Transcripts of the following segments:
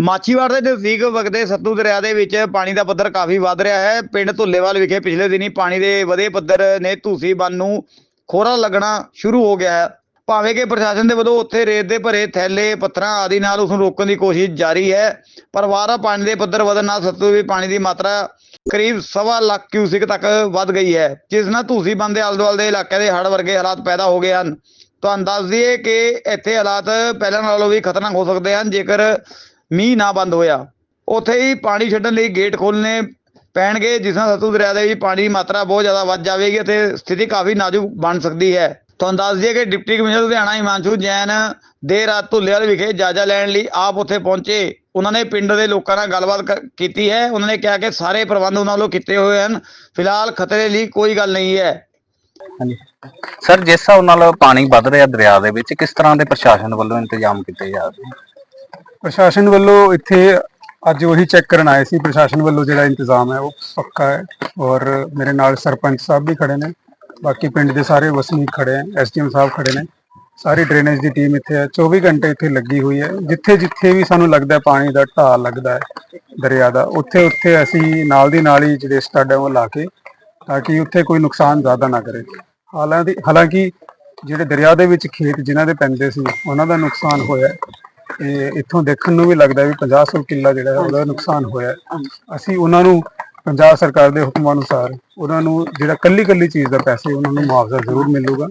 ਮਾਚੀਵਾੜ ਦੇ ਨਜ਼ਦੀਕ ਵਗਦੇ ਸੱਤੂ ਦਰਿਆ ਦੇ ਵਿੱਚ ਪਾਣੀ ਦਾ ਪੱਧਰ ਕਾਫੀ ਵੱਧ ਰਿਹਾ ਹੈ। ਪਿੰਡ ਧੁੱਲੇਵਾਲ ਵਿਖੇ ਪਿਛਲੇ ਦਿਨੀ ਪਾਣੀ ਦੇ ਵਧੇ ਪੱਧਰ ਨੇ ਧੂਸੀ ਬੰਨ ਨੂੰ ਖੋਰਾ ਲੱਗਣਾ ਸ਼ੁਰੂ ਹੋ ਗਿਆ ਹੈ। ਭਾਵੇਂ ਕਿ ਪ੍ਰਸ਼ਾਸਨ ਦੇ ਵੱਲੋਂ ਉੱਥੇ ਰੇਤ ਦੇ ਭਰੇ ਥੈਲੇ, ਪੱਥਰਾਂ ਆਦਿ ਨਾਲ ਉਸ ਨੂੰ ਰੋਕਣ ਦੀ ਕੋਸ਼ਿਸ਼ ਜਾਰੀ ਹੈ, ਪਰ ਵਾਰਾ ਪਾਣੀ ਦੇ ਪੱਧਰ ਵਧਣ ਨਾਲ ਸਤਲੁਜ ਵਿੱਚ ਪਾਣੀ ਦੀ ਮਾਤਰਾ ਕਰੀਬ ਸਵਾ ਲੱਖ ਕਿਊਸਿਕ ਤੱਕ ਵੱਧ ਗਈ ਹੈ, ਜਿਸ ਨਾਲ ਧੂਸੀ ਬੰਨ ਦੇ ਆਲੇ ਦੁਆਲੇ ਦੇ ਇਲਾਕੇ ਦੇ ਹੜ੍ਹ ਵਰਗੇ ਹਾਲਾਤ ਪੈਦਾ ਹੋ ਗਏ ਹਨ। ਤੁਹਾਨੂੰ ਦੱਸ ਦਈਏ ਕਿ ਇੱਥੇ ਹਾਲਾਤ ਪਹਿਲਾਂ ਨਾਲੋਂ ਵੀ ਖਤਰਨਾਕ ਹੋ ਸਕਦੇ ਹਨ। ਜੇਕਰ ਮੀਂਹ ਨਾ ਬੰਦ ਹੋਇਆ। ਉੱਥੇ ਹੀ ਪਾਣੀ ਛੱਡਣ ਲਈ ਗੇਟ ਖੋਲ੍ਹਣੇ ਪੈਣਗੇ। ਜਿਸ ਨਾਲ ਸਤਲੁਜ ਦਰਿਆ ਦੇ ਵੀ ਪਾਣੀ ਦੀ ਮਾਤਰਾ ਬਹੁਤ ਜ਼ਿਆਦਾ ਵੱਧ ਜਾਵੇਗੀ ਅਤੇ ਸਥਿਤੀ ਕਾਫੀ ਨਾਜ਼ੁਕ ਬਣ ਸਕਦੀ ਹੈ। ਤੁਹਾਨੂੰ ਦੱਸ ਦਈਏ ਕਿ ਡਿਪਟੀ ਕਮਿਸ਼ਨਰ ਲੁਧਿਆਣਾ ਹਿਮਾਂਸ਼ੂ ਜੈਨ ਦੇਰ ਰਾਤ ਧੁੱਲੇਵਾਲ ਵਿਖੇ ਜਾਇਜ਼ਾ ਲੈਣ ਲਈ ਆਪ ਉੱਥੇ ਪਹੁੰਚੇ। ਉਹਨਾਂ ਨੇ ਪਿੰਡ ਦੇ ਲੋਕਾਂ ਨਾਲ ਗੱਲਬਾਤ ਕੀਤੀ ਹੈ। ਉਹਨਾਂ ਨੇ ਕਿਹਾ ਕਿ ਸਾਰੇ ਪ੍ਰਬੰਧ ਉਹਨਾਂ ਵੱਲੋਂ ਕੀਤੇ ਹੋਏ ਹਨ। ਫਿਲਹਾਲ ਖਤਰੇ ਲਈ ਕੋਈ ਗੱਲ ਨਹੀਂ ਹੈ। ਸਰ, ਜਿਸ ਹਿਸਾਬ ਨਾਲ ਪਾਣੀ ਵੱਧ ਰਿਹਾ ਦਰਿਆ ਦੇ ਵਿੱਚ, ਕਿਸ ਤਰ੍ਹਾਂ ਦੇ ਪ੍ਰਸ਼ਾਸਨ ਵੱਲੋਂ ਇੰਤਜ਼ਾਮ ਕੀਤੇ ਜਾ ਰਹੇ ਪ੍ਰਸ਼ਾਸਨ ਵੱਲੋਂ ਇੱਥੇ ਅੱਜ ਉਹੀ ਚੈੱਕ ਕਰਨ ਆਏ ਸੀ, ਪ੍ਰਸ਼ਾਸਨ ਵੱਲੋਂ ਜਿਹੜਾ ਇੰਤਜ਼ਾਮ ਹੈ ਉਹ ਪੱਕਾ ਹੈ ਔਰ ਮੇਰੇ ਨਾਲ ਸਰਪੰਚ ਸਾਹਿਬ ਵੀ ਖੜੇ ਨੇ, ਬਾਕੀ ਪਿੰਡ ਦੇ ਸਾਰੇ ਵਸਨੀਕ ਖੜੇ ਹੈ ਐਸਡੀਐਮ ਸਾਹਿਬ ਖੜੇ ਨੇ, ਸਾਰੀ ਡਰੇਨੇਜ ਦੀ ਟੀਮ ਇੱਥੇ ਹੈ 24 ਘੰਟੇ ਇੱਥੇ ਲੱਗੀ ਹੋਈ ਹੈ, ਜਿੱਥੇ ਜਿੱਥੇ ਵੀ ਸਾਨੂੰ ਲੱਗਦਾ ਪਾਣੀ ਦਾ ਢਾਲ ਲੱਗਦਾ ਹੈ ਦਰਿਆ ਦਾ, ਉੱਥੇ ਉੱਥੇ ਅਸੀਂ ਨਾਲ ਦੀ ਨਾਲ ਹੀ ਜਿਹੜੇ ਸਟੱਡ ਹੈ ਉਹ ਲਾ ਕੇ ਤਾਂ ਕਿ ਉੱਥੇ ਕੋਈ ਨੁਕਸਾਨ ਜ਼ਿਆਦਾ ਨਾ ਕਰੇ। ਹਾਲਾਂਕਿ ਹਾਲਾਂਕਿ ਜਿਹੜੇ ਦਰਿਆ ਦੇ ਵਿੱਚ ਖੇਤ ਜਿਨ੍ਹਾਂ ਦੇ ਪੈਂਦੇ ਸੀ, ਉਹਨਾਂ ਦਾ ਨੁਕਸਾਨ ਹੋਇਆ ਹੈ। ਤੇ ਇੱਥੋਂ ਦੇਖਣ ਨੂੰ ਵੀ ਲੱਗਦਾ ਵੀ 50 ਕਿੱਲਾ ਜਿਹੜਾ ਉਹਦਾ ਨੁਕਸਾਨ ਹੋਇਆ ਹੈ। ਅਸੀਂ ਉਹਨਾਂ ਨੂੰ ਪੰਜਾਬ ਸਰਕਾਰ ਦੇ ਹੁਕਮਾਂ ਅਨੁਸਾਰ ਉਹਨਾਂ ਨੂੰ ਜਿਹੜਾ ਕੱਲੀ ਕੱਲੀ ਚੀਜ਼ ਦਾ ਪੈਸੇ ਉਹਨਾਂ ਨੂੰ ਮੁਆਵਜ਼ਾ ਜ਼ਰੂਰ ਮਿਲੂਗਾ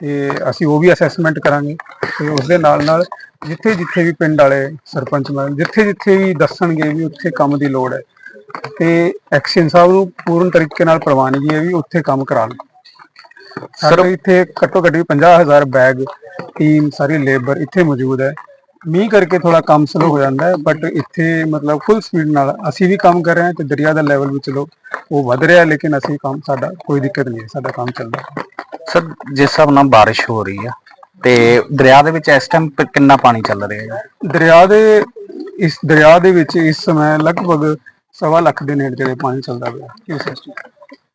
ਤੇ ਅਸੀਂ ਉਹ ਵੀ ਅਸੈਸਮੈਂਟ ਕਰਾਂਗੇ ਤੇ ਉਸ ਦੇ ਨਾਲ ਨਾਲ ਜਿੱਥੇ ਜਿੱਥੇ ਵੀ ਪਿੰਡ ਵਾਲੇ ਸਰਪੰਚ ਮੈਂਬਰ ਜਿੱਥੇ ਜਿੱਥੇ ਵੀ ਦੱਸਣਗੇ ਵੀ ਉੱਥੇ ਕੰਮ ਦੀ ਲੋੜ ਹੈ ਤੇ ਐਕਸ਼ਨ ਸਾਹਿਬ ਨੂੰ ਪੂਰਨ ਤਰੀਕੇ ਨਾਲ ਪ੍ਰਵਾਨਗੀ ਹੈ ਵੀ ਉੱਥੇ ਕੰਮ ਕਰਾਉਣ ਸਾਡੇ ਇੱਥੇ ਘੱਟੋ ਘੱਟ ਵੀ 50000 ਬੈਗ ਟੀਮ ਸਾਰੀ ਲੇਬਰ ਇੱਥੇ ਮੌਜੂਦ ਹੈ ਮੀਂਹ ਕਰਕੇ ਥੋੜਾ ਕੰਮ ਸਲੋ ਹੋ ਜਾਂਦਾ ਹੈ ਬਟ ਇੱਥੇ ਮਤਲਬ ਫੁੱਲ ਸਪੀਡ ਨਾਲ ਅਸੀਂ ਵੀ ਕੰਮ ਕਰ ਰਹੇ ਹਾਂ ਤੇ ਦਰਿਆ ਦਾ ਲੈਵਲ ਵੀ ਚਲੋ ਉਹ ਵਧ ਰਿਹਾ ਲੇਕਿਨ ਅਸੀਂ ਕੰਮ ਸਾਡਾ ਕੋਈ ਦਿੱਕਤ ਨਹੀਂ ਹੈ ਸਾਡਾ ਕੰਮ ਚੱਲਦਾ ਹੈ। ਸਰ ਜਿਸ ਹਿਸਾਬ ਨਾਲ ਬਾਰਿਸ਼ ਹੋ ਰਹੀ ਆ ਤੇ ਦਰਿਆ ਦੇ ਵਿੱਚ ਇਸ ਟਾਈਮ ਕਿੰਨਾ ਪਾਣੀ ਚੱਲ ਰਿਹਾ ਹੈ? ਦਰਿਆ ਦੇ ਇਸ ਦਰਿਆ ਦੇ ਵਿੱਚ ਇਸ ਸਮੇਂ ਲਗਭਗ ਸਵਾ ਲੱਖ ਦੇ ਨੇੜੇ ਜਿਹੜੇ ਪਾਣੀ ਚੱਲਦਾ ਪਿਆ ਕਿਉਂ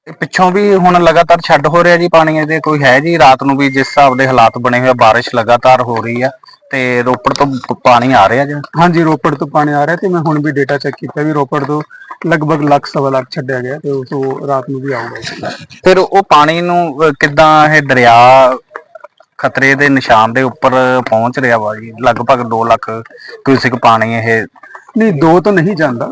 ਇਹ ਪਿੱਛੋਂ ਵੀ ਹੁਣ ਲਗਾਤਾਰ ਛੱਡ ਹੋ ਰਿਹਾ ਜੀ ਪਾਣੀ ਇਹਦੇ ਕੋਈ ਹੈ ਜੀ? ਰਾਤ ਨੂੰ ਵੀ ਜਿਸ ਹਿਸਾਬ ਦੇ ਹਾਲਾਤ ਬਣੇ ਹੋਏ ਆ ਬਾਰਿਸ਼ ਲਗਾਤਾਰ ਹੋ ਰਹੀ ਆ ਤੇ ਰੋਪੜ ਤੋਂ ਪ- ਪਾਣੀ ਆ ਰਿਹਾ ਜੀ? ਹਾਂਜੀ ਰੋਪੜ ਤੋਂ ਪਾਣੀ ਆ ਰਿਹਾ ਤੇ ਮੈਂ ਹੁਣ ਵੀ ਡੇਟਾ ਚੈੱਕ ਕੀਤਾ ਵੀ ਰੋਪੜ ਤੋਂ ਲਗਭਗ ਲੱਖ ਸਵਾ ਲੱਖ ਛੱਡਿਆ ਗਿਆ ਤੇ ਉਹ ਤੋਂ ਰਾਤ ਨੂੰ ਵੀ ਆਊਗਾ ਫਿਰ ਉਹ ਪਾਣੀ ਨੂੰ ਅਹ, ਕਿੱਦਾਂ ਇਹ ਦਰਿਆ ਖਤਰੇ ਦੇ ਨਿਸ਼ਾਨ ਦੇ ਉੱਪਰ ਪਹੁੰਚ ਰਿਹਾ ਵਾ ਜੀ? ਲਗਭਗ 2 ਲੱਖ ਕਿਊਸਿਕ ਪਾਣੀ ਇਹ ਨਹੀਂ ਦੋ ਤੋਂ ਨਹੀਂ ਜਾਂਦਾ।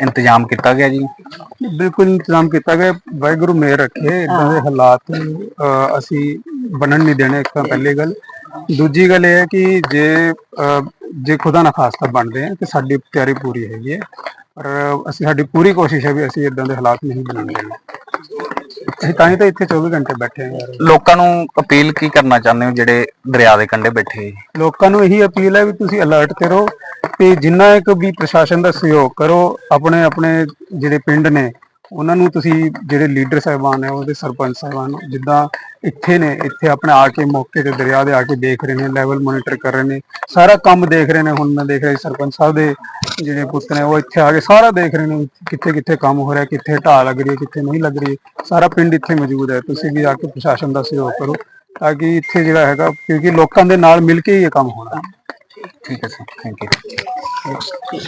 ਇੰਤਜ਼ਾਮ ਕੀਤਾ ਗਿਆ ਜੀ? ਬਿਲਕੁਲ ਇੰਤਜ਼ਾਮ ਕੀਤਾ ਗਿਆ। ਵਾਹਿਗੁਰੂ ਮੇਰ ਰੱਖੇ। ਇਦਾਂ ਦੇ ਹਾਲਾਤ ਅਸੀਂ ਬਣਨ ਨਹੀਂ ਦੇਣੇ ਇੱਕ ਤਾਂ ਪਹਿਲੀ ਗੱਲ। ਦੂਜੀ ਗੱਲ ਇਹ ਹੈ ਕਿ ਜੇ ਅਹ, ਜੇ ਖੁਦਾ ਨਾ ਖਾਸਤਾ ਬਣਦੇ ਆ ਤੇ ਸਾਡੀ ਤਿਆਰੀ ਪੂਰੀ ਹੈਗੀ ਹੈ। ਪਰ ਅਸੀਂ ਸਾਡੀ ਪੂਰੀ ਕੋਸ਼ਿਸ਼ ਹੈ ਵੀ ਅਸੀਂ ਇਦਾਂ ਦੇ ਹਾਲਾਤ ਨਹੀਂ ਬਣਨ ਦੇਣੇ। ਅਸੀਂ ਤਾਂ ਹੀ ਤਾਂ ਇੱਥੇ 24 ਘੰਟੇ ਬੈਠੇ ਯਾਰ ਲੋਕਾਂ ਨੂੰ ਅਪੀਲ ਕੀ ਕਰਨਾ ਚਾਹੁੰਦੇ ਹੋ ਜਿਹੜੇ ਦਰਿਆ ਦੇ ਕੰਢੇ ਬੈਠੇ ਆ? ਲੋਕਾਂ ਨੂੰ ਇਹੀ ਅਪੀਲ ਹੈ ਵੀ ਤੁਸੀਂ ਅਲਰਟ ਕਰੋ ਤੇ ਜਿੰਨਾ ਇੱਕ ਵੀ ਪ੍ਰਸ਼ਾਸਨ ਦਾ ਸਹਿਯੋਗ ਕਰੋ ਆਪਣੇ ਆਪਣੇ ਜਿਹੜੇ ਪਿੰਡ ਨੇ ਉਹਨਾਂ ਨੂੰ ਤੁਸੀਂ ਜਿਹੜੇ ਲੀਡਰ ਸਾਹਿਬਾਨ ਹੈ ਉਹਦੇ ਸਰਪੰਚ ਸਾਹਿਬਾਨ ਜਿੱਦਾਂ ਇੱਥੇ ਨੇ ਇੱਥੇ ਆਪਣੇ ਆ ਕੇ ਮੌਕੇ ਤੇ ਦਰਿਆ ਦੇ ਆ ਕੇ ਦੇਖ ਰਹੇ ਨੇ ਲੈਵਲ ਮੋਨੀਟਰ ਕਰ ਰਹੇ ਨੇ ਸਾਰਾ ਕੰਮ ਦੇਖ ਰਹੇ ਨੇ ਹੁਣ ਮੈਂ ਦੇਖ ਰਿਹਾ ਸਰਪੰਚ ਸਾਹਿਬ ਦੇ ਜਿਹੜੇ ਪੁੱਤ ਨੇ ਉਹ ਇੱਥੇ ਆ ਕੇ ਸਾਰਾ ਦੇਖ ਰਹੇ ਨੇ ਕਿੱਥੇ ਕਿੱਥੇ ਕੰਮ ਹੋ ਰਿਹਾ ਕਿੱਥੇ ਢਾਹ ਲੱਗ ਰਹੀ ਹੈ ਕਿੱਥੇ ਨਹੀਂ ਲੱਗ ਰਹੀ ਸਾਰਾ ਪਿੰਡ ਇੱਥੇ ਮੌਜੂਦ ਹੈ ਤੁਸੀਂ ਵੀ ਆ ਕੇ ਪ੍ਰਸ਼ਾਸਨ ਦਾ ਸਹਿਯੋਗ ਕਰੋ ਤਾਂ ਕਿ ਇੱਥੇ ਜਿਹੜਾ ਹੈਗਾ ਕਿਉਂਕਿ ਲੋਕਾਂ ਦੇ ਨਾਲ ਮਿਲ ਕੇ ਹੀ ਇਹ ਕੰਮ ਹੋਣਾ। ਠੀਕ ਹੈ ਸਰ ਥੈਂਕ ਯੂ